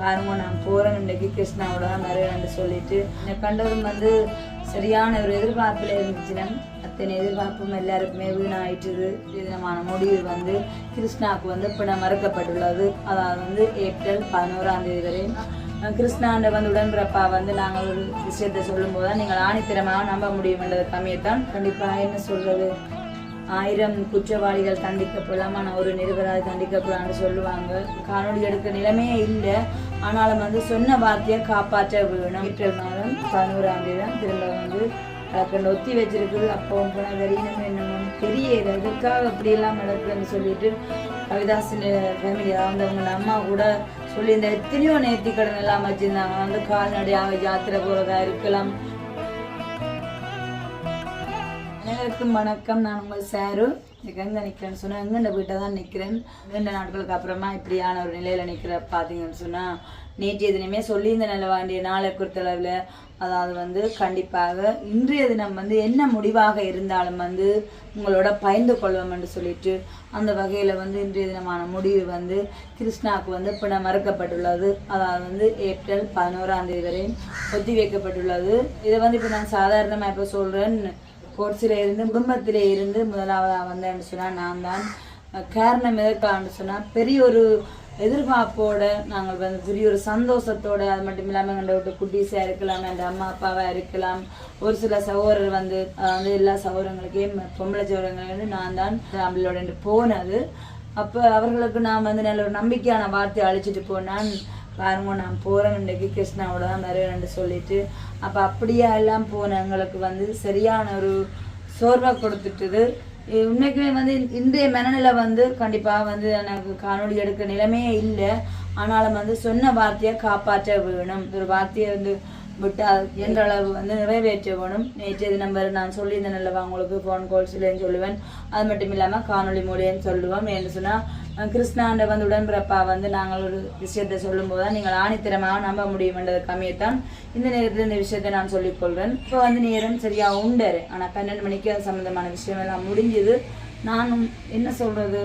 பாருங்க நான் போகிறேன் இன்றைக்கு கிருஷ்ணாவோட தான் வருவேன்னு சொல்லிட்டு என்னை கண்டதும் வந்து சரியான ஒரு எதிர்பார்ப்பில் இருந்துச்சுன்னா அத்தனை எதிர்பார்ப்பும் எல்லாருக்குமே வீணாயிட்டுது. விதமான முடிவு வந்து கிருஷ்ணாவுக்கு வந்து பிண மறுக்கப்பட்டுள்ளது. அதாவது வந்து ஏப்ரல் பதினோராம் தேதி வரை. கிருஷ்ணாண்ட வந்து உடன்பிறப்பா வந்து நாங்கள் ஒரு விஷயத்தை சொல்லும்போது தான் நீங்கள் ஆணித்தரமாக நம்ப முடியும் என்றது கம்மியத்தான் கண்டிப்பாக என்ன சொல்கிறது ஆயிரம் குற்றவாளிகள் தண்டிக்கப்படலாம் ஆனால் ஒரு நிரபராதி தண்டிக்கப்படலாம்னு சொல்லுவாங்க. காணொலி எடுக்க நிலைமையே இல்லை. ஆனாலும் வந்து சொன்ன வார்த்தையை காப்பாற்ற வேணும். ஏப்ரல் மாதம் பதினோராம் தேதி தான் திரும்ப வந்து கண்டு ஒத்தி வச்சிருக்குது. அப்பவும் போனால் வெறியினமே என்னமோ தெரியல எதுக்காக அப்படியெல்லாம் நடக்குதுன்னு சொல்லிட்டு கவிதாசின் ஃபேமிலி அதாவது அவங்க அம்மா கூட சொல்லியிருந்த எத்தனையோ நேர்த்தி கடன் எல்லாம் வச்சுருந்தாங்க. வந்து கால்நடையாக யாத்திரை போகிறதா இருக்கலாம். எல்லாருக்கும் வணக்கம். நான் உங்கள் சாரு. எங்கே நிற்கிறேன்னு சொன்னால் எங்கே வீட்டை தான் நிற்கிறேன் ரெண்டு நாட்களுக்கு அப்புறமா இப்படியான ஒரு நிலையில் நிற்கிற பார்த்தீங்கன்னு சொன்னால் நேற்றைய தினமே சொல்லியிருந்த நில வேண்டிய நாளை பொறுத்தளவில். அதாவது வந்து கண்டிப்பாக இன்றைய தினம் வந்து என்ன முடிவாக இருந்தாலும் வந்து உங்களோட பயந்து கொள்வோம் என்று சொல்லிட்டு அந்த வகையில் வந்து இன்றைய தினமான முடிவு வந்து கிருஷ்ணாவுக்கு வந்து பிண மறுக்கப்பட்டுள்ளது அதாவது வந்து ஏப்ரல் பதினோராம் தேதி வரை ஒத்தி வைக்கப்பட்டுள்ளது இதை வந்து இப்போ நான் சாதாரணமாக இப்போ சொல்கிறேன் ஸ்போர்ட்ஸில் இருந்து குடும்பத்திலே இருந்து முதலாவதாக வந்தேன்னு சொன்னால் நான் தான் அஹ் காரணம் எதற்கான்னு சொன்னால் பெரிய ஒரு எதிர்பார்ப்போடு நாங்கள் வந்து பெரிய ஒரு சந்தோஷத்தோடு அது மட்டும் இல்லாமல் எங்களை விட்டு குட்டீஸாக இருக்கலாம் எங்கள் அம்மா அப்பாவாக இருக்கலாம். ஒரு சில சகோதரர் வந்து வந்து எல்லா சகோதரங்களுக்கையும் பொம்பளை சகோதரங்களை வந்து நான் தான் நம்மளோட போனது. அப்போ அவர்களுக்கு நான் வந்து நல்ல ஒரு நம்பிக்கையான வார்த்தை அழிச்சிட்டு போனான். பாருங்க நான் போகிறேன் இன்றைக்கு. கிருஷ்ணாவோட தான் வருவேன்ட்டு சொல்லிட்டு. அப்போ அப்படியே எல்லாம் போன எங்களுக்கு வந்து சரியான ஒரு சோர்வை கொடுத்துட்டுது. உண்மைக்குமே வந்து இன்றைய மனநிலை வந்து கண்டிப்பாக வந்து எனக்கு காணொலி எடுக்க நிலைமையே இல்லை. ஆனாலும் வந்து சொன்ன வார்த்தையை காப்பாற்ற வேணும். ஒரு வார்த்தையை வந்து விட்டால் என்ற அளவு வந்து நிறைவேற்ற வேணும். நேற்றைய தினம் வரை நான் சொல்லியிருந்தேன் அல்லவா உங்களுக்கு ஃபோன் கால்ஸ்லேயும் சொல்லுவேன். அது மட்டும் இல்லாமல் காணொளி மூலியம் சொல்லுவோம். என்று சொன்னால் கிருஷ்ணாண்ட வந்து உடன்பிறப்பா வந்து நாங்கள் ஒரு விஷயத்தை சொல்லும்போது தான் நீங்கள் ஆணித்தரமாக நம்ப முடியும்ன்றது கம்மியத்தான். இந்த நேரத்தில் இந்த விஷயத்தை நான் சொல்லிக்கொள்கிறேன் இப்போ வந்து நேரம் சரியாக உண்டரு ஆனால் பன்னெண்டு மணிக்கு அது சம்மந்தமான விஷயம் எல்லாம் முடிஞ்சுது. நானும் என்ன சொல்கிறது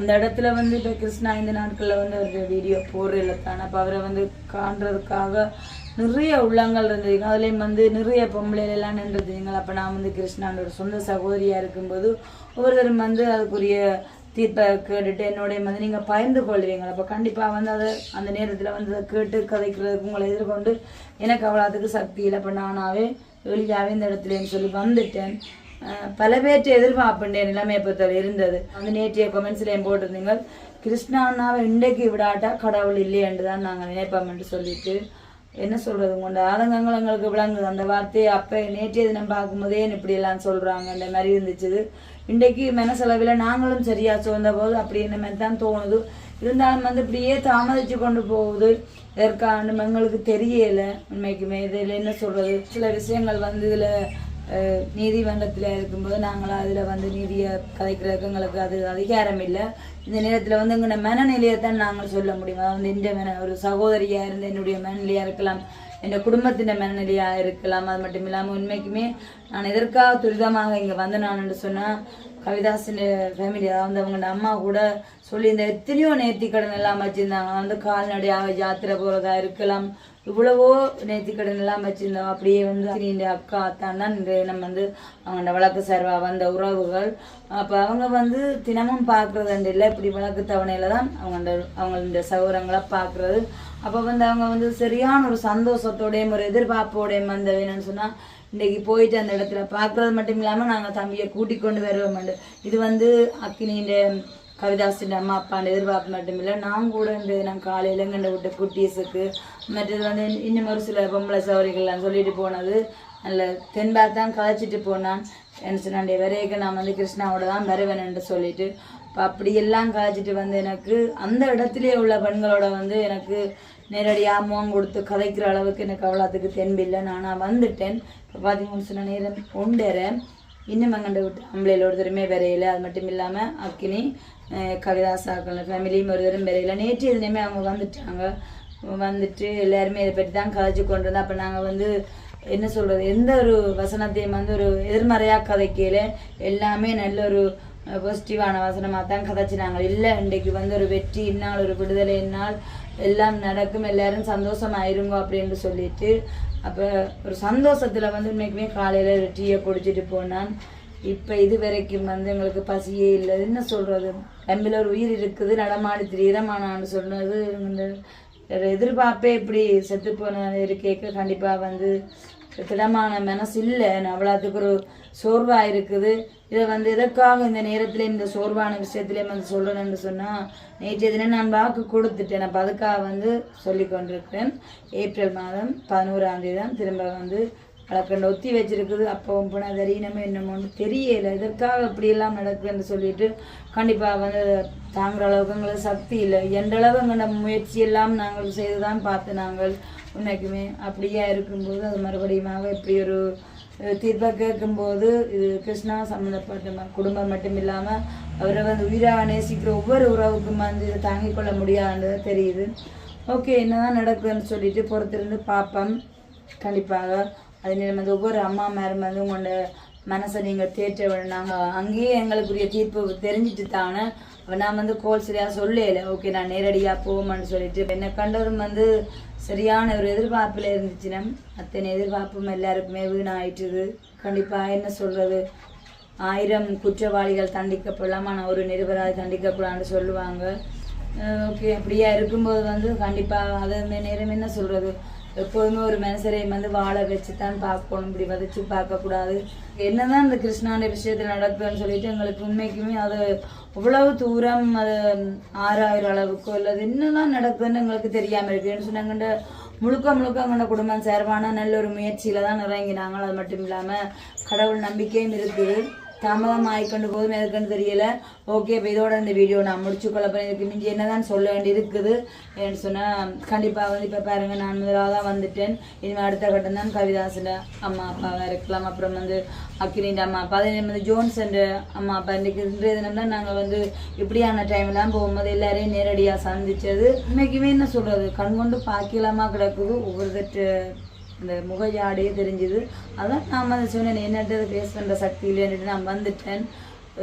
அந்த இடத்துல வந்து இப்போ கிருஷ்ணா இந்த நாட்களில் வந்து ஒரு வீடியோ போடுறதில்ல தானே அப்போ அவரை வந்து காண்றதுக்காக நிறைய உள்ளங்கள் இருந்ததுங்க அதுலேயும் வந்து நிறைய பொம்பளைகள் எல்லாம் நின்றுதுங்க அப்போ நான் வந்து கிருஷ்ணாவோட சொந்த சகோதரியாக இருக்கும்போது ஒவ்வொருத்தரும் வந்து அதுக்குரிய தீர்ப்பை கேட்டுட்டு என்னுடைய வந்து நீங்கள் பயந்து கொள்வீங்க. அப்போ கண்டிப்பாக வந்து அதை அந்த நேரத்தில் வந்து அதை கேட்டு கதைக்கிறதுக்கு உங்களை எதிர்கொண்டு எனக்கு அவ்வளோத்துக்கு சக்தி இல்லை. அப்போ நானாவே வெளியாகவே இந்த இடத்துலன்னு சொல்லி வந்துட்டேன். பல பேர்ட்டு எதிர்பார்ப்புடைய நிலைமை பொறுத்தவரை இருந்தது. வந்து நேற்றைய கொமெண்ட்ஸ்லேயும் போட்டிருந்தீங்க. கிருஷ்ணாண்ணாவை இன்றைக்கு விடாட்டா கடவுள் இல்லையென்று தான் நாங்கள் நினைப்போம் என்று சொல்லிட்டு என்ன சொல்றது உங்களோட ஆதங்கங்கள் எங்களுக்கு விளங்குது. அந்த வார்த்தையை அப்போ நேற்றைய தினம் பார்க்கும்போதே இப்படி எல்லாம் சொல்றாங்க இந்த மாதிரி இருந்துச்சு இன்றைக்கு மனசளவில் நாங்களும் சரியா சோர்ந்த போது அப்படி இந்த மாதிரி தான் தோணுது. இருந்தாலும் வந்து இப்படியே தாமதிச்சு கொண்டு போகுது. இதற்கான எங்களுக்கு தெரியல உண்மைக்குமே. இதில் என்ன சொல்றது? சில விஷயங்கள் வந்து இதில் நீதிமன்றத்தில் இருக்கும்போது நாங்கள் அதில் வந்து நீதியை கதைக்கிறதுக்கு எங்களுக்கு அது அதிகாரம் இல்லை இந்த நேரத்தில் வந்து எங்களோட மனநிலையை தான் நாங்கள் சொல்ல முடியும். அதாவது இந்த மன ஒரு சகோதரியாக இருந்து என்னுடைய மனநிலையாக இருக்கலாம் என் குடும்பத்தின் மனநிலையாக இருக்கலாம் அது மட்டும் இல்லாமல் உண்மைக்குமே நான் எதற்காக துரிதமாக இங்கே வந்து நான் என்று சொன்னால் கவிதாசின் ஃபேமிலி அதாவது அவங்களோட அம்மா கூட சொல்லி இந்த எத்தனையோ நேர்த்தி கடன் எல்லாம் வச்சுருந்தாங்க. வந்து கால்நடையாக யாத்திரை போகிறதா இருக்கலாம். இவ்வளவோ நேர்த்தி கடன் எல்லாம் வச்சுருந்தோம். அப்படியே வந்து இந்த அக்கா அத்தான் தான் இந்த நம்ம வந்து அவங்களோட வழக்கு சார்பா வந்த உறவுகள். அப்போ அவங்க வந்து தினமும் பார்க்குறது இல்லை இப்படி வழக்கு தவணையில் தான் அவங்க அவங்களோட சகோதரங்களை பார்க்குறது அப்போ வந்து அவங்க வந்து சரியான ஒரு சந்தோஷத்தோடையும் ஒரு எதிர்பார்ப்போடையும் வந்த வேணும்னு சொன்னால் இன்றைக்கி போயிட்டு அந்த இடத்துல பார்க்குறது மட்டும் இல்லாமல் நாங்கள் தம்பியை கூட்டிக் கொண்டு வருவோம் இது வந்து அக்கினியின் கவிதாசின் அம்மா அப்பான்னு எதிர்பார்ப்பு மட்டும் இல்லை நான் கூட இந்த நான் காலையில் எங்கண்ட விட்ட குட்டீஸுக்கு மற்றது வந்து இன்னும் ஒரு சில பொம்பளை சௌரிகள்லாம் சொல்லிட்டு போனது. நல்ல தென்பாக தான் கதைச்சிட்டு போனான். என்ன சொன்னாண்டே வரையக்க நான் வந்து கிருஷ்ணாவோட தான் வருவேன்னு சொல்லிட்டு. இப்போ அப்படியெல்லாம் கதைச்சிட்டு வந்து எனக்கு அந்த இடத்துலேயே உள்ள பெண்களோட வந்து எனக்கு நேரடியாக முகம் கொடுத்து கதைக்கிற அளவுக்கு எனக்கு அவ்வளோத்துக்கு தென்பில்லை. நானாக வந்துட்டேன். இப்போ பார்த்தீங்கன்னு சொன்ன நேரம் ஒன்றரை. இன்னும் அங்கண்ட விட்டு அம்பளையில் ஒருத்தருமே வரையில. அது மட்டும் இல்லாமல் அக்கினி கவிதாசாக்கள் ஃபேமிலியும் ஒருத்தரும் வரையில நேற்று இதுலேயுமே அவங்க வந்துட்டாங்க வந்துட்டு எல்லாருமே இதை பற்றி தான் கதைச்சு கொண்டு வந்தோம் அப்போ நாங்கள் வந்து என்ன சொல்கிறது எந்த ஒரு வசனத்தையும் வந்து ஒரு எதிர்மறையாக கதைக்கையில் எல்லாமே நல்ல ஒரு பாசிட்டிவான வசனமாக தான் கதைச்சினாங்க இல்லை இன்றைக்கு வந்து ஒரு வெற்றி இந்நாள் ஒரு விடுதலை இந்நாள் எல்லாம் நடக்கும் எல்லாரும் சந்தோஷமாயிருங்க அப்படின்னு சொல்லிட்டு அப்போ ஒரு சந்தோஷத்தில் வந்து உண்மைக்குமே காலையில் ஒரு டீயை குடிச்சிட்டு போனான் இப்போ இது வரைக்கும் வந்து எங்களுக்கு பசியே இல்லை. என்ன சொல்கிறது எம்பில் ஒரு உயிர் இருக்குது நடமாடி திரியமானான்னு சொன்னது இந்த எதிர்பார்ப்பே இப்படி செத்து போன இருக்கேக்க கண்டிப்பாக வந்து திடமான மனசு இல்லை. அவ்வளோத்துக்கு ஒரு சோர்வாக இருக்குது. இதை வந்து எதற்காக இந்த நேரத்தில் இந்த சோர்வான விஷயத்துலேயும் வந்து சொல்கிறேன்னு சொன்னால் நேற்றைய தினம் நான் வாக்கு கொடுத்துட்டேன். அப்போ அதுக்காக வந்து சொல்லி கொண்டிருக்கிறேன் ஏப்ரல் மாதம் பதினோராம் தேதி தான் திரும்ப வந்து வழக்கண்ட ஒத்தி வச்சிருக்குது. அப்பவும் போனால் தெரியணுமே என்னமோன்னு தெரியல. இதற்காக இப்படியெல்லாம் நடக்குதுன்னு சொல்லிட்டு கண்டிப்பாக வந்து தாங்குற அளவுக்கு எங்களுக்கு சக்தி இல்லை. எந்தளவு எங்களோட முயற்சி எல்லாம் நாங்கள் செய்து தான் பார்த்து நாங்கள் உன்னைக்குமே அப்படியே இருக்கும்போது அது மறுபடியுமாக இப்படி ஒரு தீர்ப்பை கேட்கும்போது இது கிருஷ்ணா சம்மந்தப்பட்ட குடும்பம் மட்டும் இல்லாமல் அவரை வந்து உயிராக நேசிக்கிற ஒவ்வொரு உறவுக்கும் வந்து இதை தாங்கிக் கொள்ள முடியாதுன்றது தெரியுது. ஓகே என்னதான் நடக்குதுன்னு சொல்லிட்டு பொறுத்திருந்து பார்ப்போம். கண்டிப்பாக அதே வந்து ஒவ்வொரு அம்மா மேரும் வந்து உங்களோட மனசை நீங்கள் தேற்ற நாங்கள் அங்கேயே எங்களுக்குரிய தீர்ப்பு தெரிஞ்சிட்டு தானே. நான் வந்து கோல் சரியாக சொல்லல. ஓகே நான் நேரடியாக போவோம்னு சொல்லிட்டு என்னை கண்டதும் வந்து சரியான ஒரு எதிர்பார்ப்பில் இருந்துச்சுன்னா அத்தனை எதிர்பார்ப்பும் எல்லாருக்குமே வீணாயிட்டுது. கண்டிப்பாக என்ன சொல்கிறது ஆயிரம் குற்றவாளிகள் தண்டிக்கப்படலாம் ஆனால் ஒரு நிருபராக தண்டிக்கப்படான்னு சொல்லுவாங்க. ஓகே அப்படியா இருக்கும்போது வந்து கண்டிப்பாக அதை நேரம் என்ன சொல்கிறது எப்போதுமே ஒரு மனுஷரை வந்து வாழ வச்சு தான் பார்க்கணும். இப்படி வதச்சு பார்க்கக்கூடாது. என்னதான் இந்த கிருஷ்ணாண்ட விஷயத்தில் நடக்குதுன்னு சொல்லிட்டு எங்களுக்கு உண்மைக்குமே அது அவ்வளவு தூரம் அது ஆறாயிரம் அளவுக்கோ அல்லது என்னதான் நடக்குதுன்னு எங்களுக்கு தெரியாமல் இருக்குன்னு சொன்னாங்கன்ற முழுக்க முழுக்க அங்கே குடும்பம் சேர்வான நல்ல ஒரு முயற்சியில தான் இறங்கினாங்க. அது மட்டும் இல்லாமல் கடவுள் நம்பிக்கையும் இருக்குது. தாமதம் ஆயிக்கொண்டு போதும் எதுக்குன்னு தெரியல. ஓகே இப்போ இதோட இந்த வீடியோ நான் முடிச்சு கொள்ளப்போறேன் இதுக்கு மிஞ்சி என்னதான் சொல்ல வேண்டி இருக்குது ஏன்னு சொன்னால் கண்டிப்பாக வந்து இப்போ பாருங்க நான் முதலாக தான் வந்துட்டேன். இனிமேல் அடுத்த கட்டம் தான் கவிதாசன் அம்மா அப்பாவாக இருக்கலாம். அப்புறம் வந்து அக்கினின்ற அம்மா அப்பா. அதே வந்து ஜோன்ஸ் அம்மா அப்பா. இன்றைக்கு இன்றைய தினம் தான் நாங்கள் வந்து இப்படியான டைம்லாம் போகும்போது எல்லாரையும் நேரடியாக சந்திச்சது. இன்னைக்குமே என்ன சொல்கிறது கண் கொண்டு பார்க்கலாமா கிடக்குது. ஒவ்வொரு அந்த முகையாடையே தெரிஞ்சுது. அதான் நான் வந்து சொன்னேன் என்னட்டு பேச பண்ணுற சக்தி இல்லைன்னுட்டு நான் வந்துட்டேன்.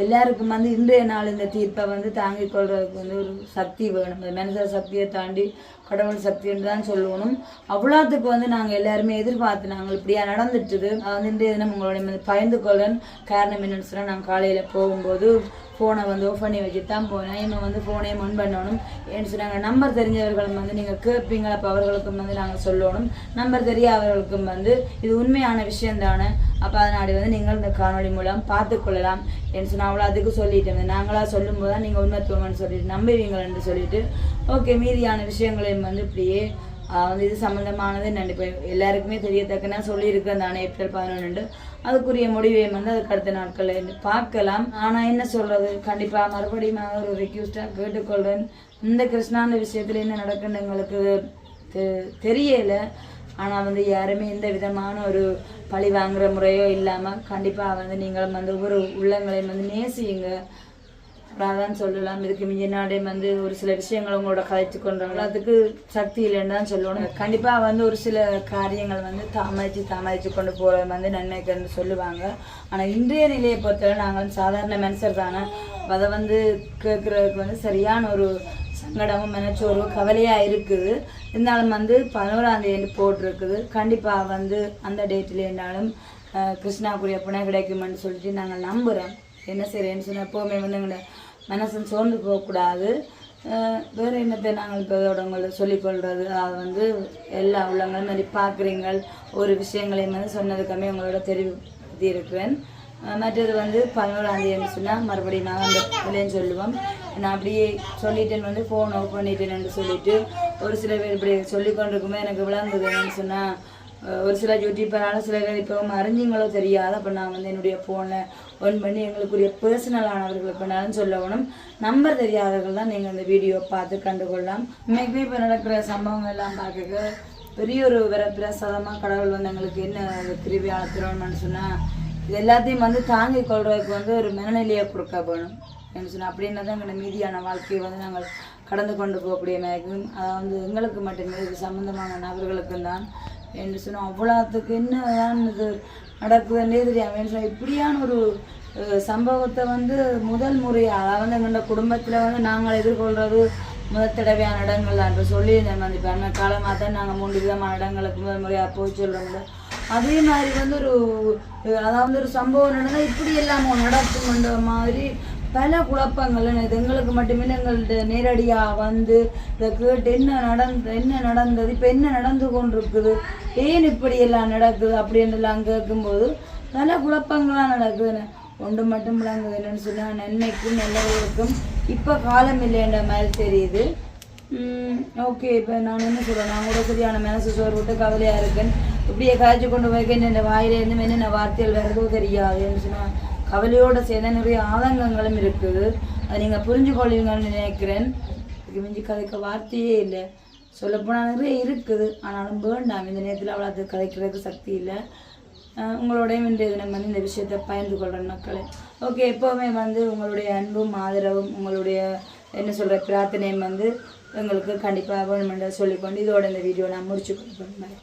எல்லாருக்கும் வந்து இன்றைய நாள் இந்த தீர்ப்பை வந்து தாங்கிக் கொள்றதுக்கு வந்து ஒரு சக்தி வேணும். அந்த மனித சக்தியை தாண்டி கடவுள் சக்தின்னு தான் சொல்லணும். அவ்வளோத்துக்கு வந்து நாங்கள் எல்லாருமே எதிர்பார்த்து நாங்கள் இப்படியா நடந்துட்டுது. அது வந்து இந்த தினம் உங்களோட பயந்து கொள்ளன் காரணம் என்னன்னு சொன்னால் காலையில் போகும்போது ஃபோனை வந்து ஆஃப் பண்ணி வச்சுட்டு தான் போனேன். இவன் வந்து ஃபோனையும் ஆன் பண்ணணும். ஏன்னு சொன்னாங்க நம்பர் தெரிஞ்சவர்களும் வந்து நீங்கள் கேட்பீங்க அப்போ அவர்களுக்கும் வந்து நாங்கள் சொல்லணும். நம்பர் தெரியாதவர்களுக்கும் வந்து இது உண்மையான விஷயம் தானே. அப்போ அதனாடி வந்து நீங்கள் இந்த காணொலி மூலம் பார்த்துக்கொள்ளலாம் என்று சொன்னால் அவ்வளோ அதுக்கு சொல்லிட்டேன். நாங்களாக சொல்லும்போது தான் நீங்கள் உண்மைத்துவம்னு சொல்லிட்டு என்று சொல்லிட்டு ஓகே மீதியான விஷயங்களை டைம் வந்து இப்படியே வந்து இது சம்மந்தமானது நான் எல்லாருக்குமே தெரியத்தக்க சொல்லியிருக்கேன் தானே ஏப்ரல் பதினொன்று அதுக்குரிய முடிவை வந்து அதுக்கு அடுத்த நாட்களில் பார்க்கலாம். ஆனால் என்ன சொல்கிறது கண்டிப்பாக மறுபடியும் ஒரு ரெக்யூஸ்டாக கேட்டுக்கொள்கிறேன் இந்த கிருஷ்ணாந்த விஷயத்தில் என்ன நடக்குன்னு எங்களுக்கு தெ- தெரியல. ஆனால் வந்து யாருமே எந்த விதமான ஒரு பழி வாங்குற முறையோ இல்லாமல் கண்டிப்பாக வந்து நீங்களும் வந்து ஒவ்வொரு உள்ளங்களையும் வந்து நேசியுங்க. அதான் சொல்லலாம். இதுக்கு மிஞ்சினாடே வந்து ஒரு சில விஷயங்கள் உங்களோட கதைச்சு கொண்டாங்களோ அதுக்கு சக்தி இல்லைன்னு தான் சொல்லணும். கண்டிப்பாக வந்து ஒரு சில காரியங்கள் வந்து தாமதிச்சு தாமதிச்சு கொண்டு போகிறது வந்து நன்மைக்குன்னு சொல்லுவாங்க. ஆனால் இன்றைய நிலையை பொறுத்தவரை நாங்கள் சாதாரண மனுஷர் தானே. அதை வந்து கேட்குறதுக்கு வந்து சரியான ஒரு சங்கடமும் மனச்சோர்வு கவலையாக இருக்குது. இருந்தாலும் வந்து பதினோராம் தேதி போட்டிருக்குது. கண்டிப்பாக வந்து அந்த டேட்டில் இருந்தாலும் கிருஷ்ணாக்குரிய புனை கிடைக்குமென்னு சொல்லிட்டு நாங்கள் நம்புகிறோம் என்ன செய்யறேன்னு சொன்னால் எப்போவுமே வந்து எங்களை மனசும் சோர்ந்து போகக்கூடாது. வேறு என்னத்தை நாங்கள் இப்போ இதோட உங்களுக்கு சொல்லிக்கொள்கிறது அது வந்து எல்லா உள்ளங்களும் மாதிரி பார்க்குறீங்க ஒரு விஷயங்களையும் வந்து சொன்னதுக்காமே உங்களோட தெரிவித்து இருக்கிறேன். மற்றது வந்து பதினோராம் தேதி சொன்னால் மறுபடியும் நாங்கள் அந்த இதுலேயும் சொல்லுவோம். நான் அப்படியே சொல்லிட்டேன் வந்து ஃபோன் ஆஃப் பண்ணிட்டேன்னு சொல்லிட்டு ஒரு சில பேர் இப்படி சொல்லி கொண்டிருக்குமே எனக்கு விளங்குதுன்னு என்னன்னு சொன்னால் ஒரு சில யூடியூப்பரால் சில பேர் இப்போ அறிஞ்சிங்களோ தெரியாது. அப்போ நான் வந்து என்னுடைய ஃபோனை ஒன் பண்ணி எங்களுக்குரிய பர்சனலானவர்களுக்கு வேணாலும் சொல்லணும் நம்பர் தெரியாதவர்கள் தான் நீங்கள் அந்த வீடியோ பார்த்து கண்டுகொள்ளலாம். இன்னைக்குமே இப்போ நடக்கிற சம்பவங்கள் எல்லாம் பார்க்க பெரிய ஒரு வர பிரசாதமாக கடவுள் வந்து எங்களுக்கு என்ன கிருவி ஆளத்துறோம்னு சொன்னால் இது எல்லாத்தையும் வந்து தாங்கிக் கொள்றதுக்கு வந்து ஒரு மனநிலையை கொடுக்க வேணும் என்ன சொன்னால் அப்படின்னா தான் எங்களோட மீதியான வாழ்க்கையை வந்து நாங்கள் கடந்து கொண்டு போகக்கூடிய மேகும் அதை வந்து எங்களுக்கு மட்டுமே இது சம்மந்தமான நபர்களுக்கும் தான். என்று சொன்னோம் அவ்வளோத்துக்கு என்னதான் இது நடக்குதுன்னே தெரியாமல் சொன்னால் இப்படியான ஒரு சம்பவத்தை வந்து முதல் முறையாக அதாவது எங்களோட குடும்பத்தில் வந்து நாங்கள் எதிர்கொள்கிறது முதல் தடவையான இடங்கள் என்று சொல்லி சொல்லியிருந்தேன். வந்து இப்போ காலமாக தான் நாங்கள் மூன்று விதமான இடங்களுக்கு முதல் முறையாக போய் சொல்கிறோம் அதே மாதிரி வந்து ஒரு அதாவது ஒரு சம்பவம் நடந்தால் இப்படி எல்லாம் நடக்கும்ன்ற மாதிரி பல குழப்பங்கள் இது எங்களுக்கு மட்டுமே எங்கள்கிட்ட நேரடியாக வந்து இதை கேட்டு என்ன நடந்த என்ன நடந்தது இப்போ என்ன நடந்து கொண்டிருக்குது ஏன் இப்படி எல்லாம் நடக்குது அப்படின்றலாம் கேட்கும்போது பல குழப்பங்களாக நடக்குதுன்னு. ஒன்று மட்டும் விளங்குது என்னன்னு சொன்னால் நன்மைக்கும் நல்லவர்களுக்கும் இப்போ காலம் இல்லைன்ற மாதிரி தெரியுது. ஓகே இப்போ நான் என்ன சொல்கிறேன் நான் கூட சரியான மனசு சோறு விட்டு கவலையாக இருக்கேன். இப்படியே காய்ச்சி கொண்டு போய்க்க இந்த வாயிலேருந்து என்னென்ன வார்த்தைகள் வருதோ தெரியாதுன்னு சொன்னால் கவலையோடு சேர்ந்த நிறைய ஆதங்கங்களும் இருக்குது அதை நீங்கள் புரிஞ்சு கொள்வீங்கன்னு நினைக்கிறேன். இதுக்கு மிஞ்சி கதைக்க வார்த்தையே இல்லை. சொல்லப்போனால் நிறைய இருக்குது. ஆனாலும் வேண்டாம். இந்த நேரத்தில் அவ்வளோ அது கதைக்கிறதுக்கு சக்தி இல்லை. உங்களோடையும் இன்றைய தினம் வந்து இந்த விஷயத்தை பகிர்ந்து கொள்கிறேன் மக்களே. ஓகே எப்போவுமே வந்து உங்களுடைய அன்பும் ஆதரவும் உங்களுடைய என்ன சொல்கிற பிரார்த்தனையும் வந்து எங்களுக்கு கண்டிப்பாக வேணுமென்ற சொல்லிக்கொண்டு இதோட இந்த வீடியோ நான் முடிச்சு கொடுப்பேன்